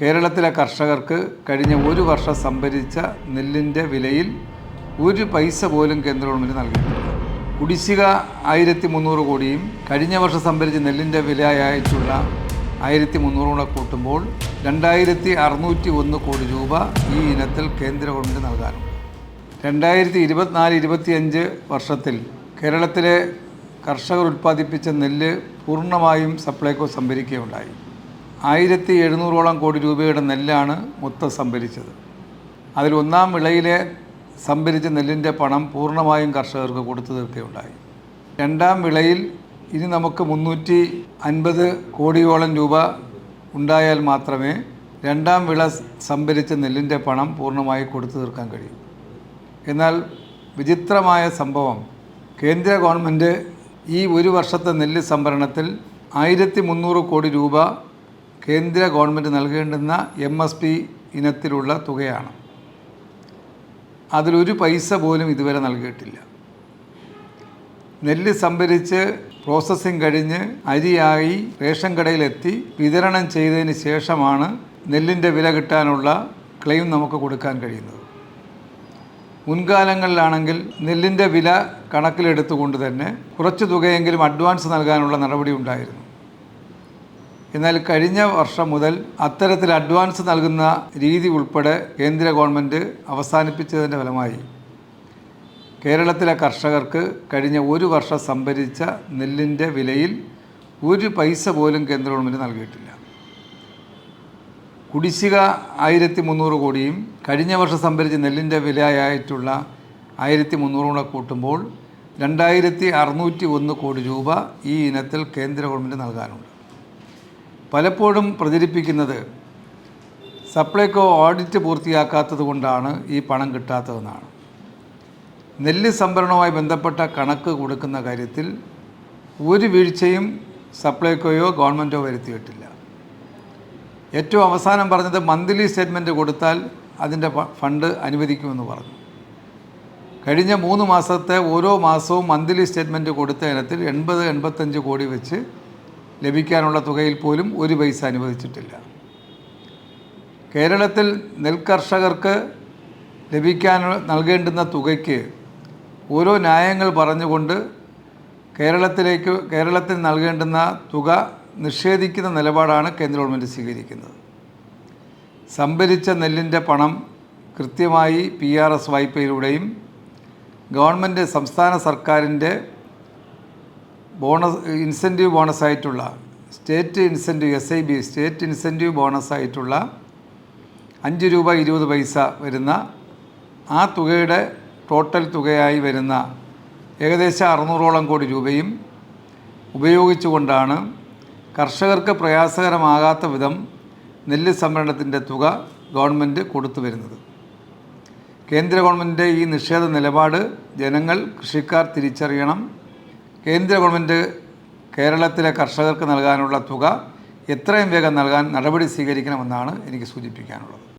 കേരളത്തിലെ കർഷകർക്ക് കഴിഞ്ഞ ഒരു വർഷം സംഭരിച്ച നെല്ലിന്റെ വിലയിൽ ഒരു പൈസ പോലും കേന്ദ്ര ഗവൺമെന്റ് നൽകിയിട്ടില്ല. കുടിശ്ശിക ആയിരത്തി മുന്നൂറ് കോടിയും കഴിഞ്ഞ വർഷം സംഭരിച്ച നെല്ലിന്റെ വിലയായിട്ടുള്ള ആയിരത്തി മുന്നൂറ് കൂടെ കൂട്ടുമ്പോൾ രണ്ടായിരത്തി അറുന്നൂറ്റി ഒന്ന് കോടി രൂപ ഈ ഇനത്തിൽ കേന്ദ്ര ഗവൺമെന്റ് നൽകാനുണ്ട് രണ്ടായിരത്തി ഇരുപത്തിനാല് ഇരുപത്തിയഞ്ച് വർഷത്തിൽ കേരളത്തിലെ കർഷകർ ഉൽപ്പാദിപ്പിച്ച നെല്ല് പൂർണമായും സപ്ലൈകോ സംഭരിക്കുകയുണ്ടായി. ആയിരത്തി എഴുന്നൂറോളം കോടി രൂപയുടെ നെല്ലാണ് മൊത്തം സംഭരിച്ചത്. അതിൽ ഒന്നാം വിളയിലെ സംഭരിച്ച നെല്ലിന്റെ പണം പൂർണമായും കർഷകർക്ക് കൊടുത്തു തീർക്കുകയുണ്ടായി രണ്ടാം വിളയിൽ ഇനി നമുക്ക് മുന്നൂറ്റി അൻപത് കോടിയോളം രൂപ ഉണ്ടായാൽ മാത്രമേ രണ്ടാം വിള സംഭരിച്ച നെല്ലിന്റെ പണം പൂർണമായി കൊടുത്തു തീർക്കാൻ കഴിയൂ. എന്നാൽ വിചിത്രമായ സംഭവം കേന്ദ്ര ഗവൺമെന്റ് ഈ ഒരു വർഷത്തെ നെല്ല് സംഭരണത്തിൽ ആയിരത്തി മുന്നൂറ് കോടി രൂപ കേന്ദ്ര ഗവൺമെന്റ് നൽകേണ്ടുന്ന എം എസ് പി ഇനത്തിലുള്ള തുകയാണ്. അതിലൊരു പൈസ പോലും ഇതുവരെ നൽകിയിട്ടില്ല. നെല്ല് സംഭരിച്ച് പ്രോസസ്സിംഗ് കഴിഞ്ഞ് അരിയായി റേഷൻ കടയിലെത്തി വിതരണം ചെയ്തതിന് ശേഷമാണ് നെല്ലിന്റെ വില കിട്ടാനുള്ള ക്ലെയിം നമുക്ക് കൊടുക്കാൻ കഴിയുന്നത്. മുൻകാലങ്ങളിലാണെങ്കിൽ നെല്ലിന്റെ വില കണക്കിലെടുത്തുകൊണ്ട് തന്നെ കുറച്ച് തുകയെങ്കിലും അഡ്വാൻസ് നൽകാനുള്ള നടപടി ഉണ്ടായിരുന്നു. എന്നാൽ കഴിഞ്ഞ വർഷം മുതൽ അത്തരത്തിൽ അഡ്വാൻസ് നൽകുന്ന രീതി ഉൾപ്പെടെ കേന്ദ്ര ഗവൺമെന്റ് അവസാനിപ്പിച്ചതിന്റെ ഫലമായി കേരളത്തിലെ കർഷകർക്ക് കഴിഞ്ഞ ഒരു വർഷം സംഭരിച്ച നെല്ലിന്റെ വിലയിൽ ഒരു പൈസ പോലും കേന്ദ്ര ഗവൺമെന്റ് നൽകിയിട്ടില്ല. കുടിശ്ശിക ആയിരത്തി മുന്നൂറ് കോടിയും കഴിഞ്ഞ വർഷം സംഭരിച്ച നെല്ലിന്റെ വിലയായിട്ടുള്ള ആയിരത്തി മുന്നൂറ് കൂടെ കൂട്ടുമ്പോൾ രണ്ടായിരത്തി അറുന്നൂറ്റി ഒന്ന് കോടി രൂപ ഈ ഇനത്തിൽ കേന്ദ്ര ഗവൺമെന്റ് നൽകാനുണ്ട്. പലപ്പോഴും പ്രചരിപ്പിക്കുന്നത് സപ്ലൈകോ ഓഡിറ്റ് പൂർത്തിയാക്കാത്തത് കൊണ്ടാണ് ഈ പണം കിട്ടാത്തതെന്നാണ്. നെല്ല് സംഭരണവുമായി ബന്ധപ്പെട്ട കണക്ക് കൊടുക്കുന്ന കാര്യത്തിൽ ഒരു വീഴ്ചയും സപ്ലൈകോയോ ഗവൺമെന്റോ വരുത്തിയിട്ടില്ല. ഏറ്റവും അവസാനം പറഞ്ഞത് മന്ത്ലി സ്റ്റേറ്റ്മെന്റ് കൊടുത്താൽ അതിന്റെ ഫണ്ട് അനുവദിക്കുമെന്ന് പറഞ്ഞു. കഴിഞ്ഞ മൂന്ന് മാസത്തെ ഓരോ മാസവും മന്ത്ലി സ്റ്റേറ്റ്മെന്റ് കൊടുത്ത ഇനത്തിൽ എൺപത് എൺപത്തഞ്ച് കോടി വെച്ച് ലഭിക്കാനുള്ള തുകയിൽ പോലും ഒരു പൈസ അനുവദിച്ചിട്ടില്ല. കേരളത്തിൽ നെൽകർഷകർക്ക് ലഭിക്കാൻ നൽകേണ്ടുന്ന തുകയ്ക്ക് ഓരോ ന്യായങ്ങൾ പറഞ്ഞുകൊണ്ട് കേരളത്തിലേക്ക് കേരളത്തിൽ നൽകേണ്ടുന്ന തുക നിഷേധിക്കുന്ന നിലപാടാണ് കേന്ദ്ര ഗവൺമെന്റ് സ്വീകരിക്കുന്നത്. സംഭരിച്ച നെല്ലിന്റെ പണം കൃത്യമായി പി ആർ എസ് വായ്പയിലൂടെയും ഗവൺമെന്റ് സംസ്ഥാന സർക്കാരിന്റെ bonus incentive ബോണസായിട്ടുള്ള state incentive S I B state incentive ബോണസായിട്ടുള്ള അഞ്ച് രൂപ ഇരുപത് പൈസ വരുന്ന ആ തുകയുടെ ടോട്ടൽ തുകയായി വരുന്ന ഏകദേശം അറുന്നൂറോളം കോടി രൂപയും ഉപയോഗിച്ചുകൊണ്ടാണ് കർഷകർക്ക് പ്രയാസകരമാകാത്ത വിധം നെല്ല് സംഭരണത്തിന്റെ തുക ഗവൺമെന്റ് കൊടുത്തു വരുന്നത്. കേന്ദ്ര ഗവൺമെന്റിന്റെ ഈ നിഷേധ നിലപാട് ജനങ്ങൾ കൃഷിക്കാർ തിരിച്ചറിയണം. കേന്ദ്ര ഗവൺമെന്റ് കേരളത്തിലെ കർഷകർക്ക് നൽകാനുള്ള തുക എത്രയും വേഗം നൽകാൻ നടപടി സ്വീകരിക്കണമെന്നാണ് എനിക്ക് സൂചിപ്പിക്കാനുള്ളത്.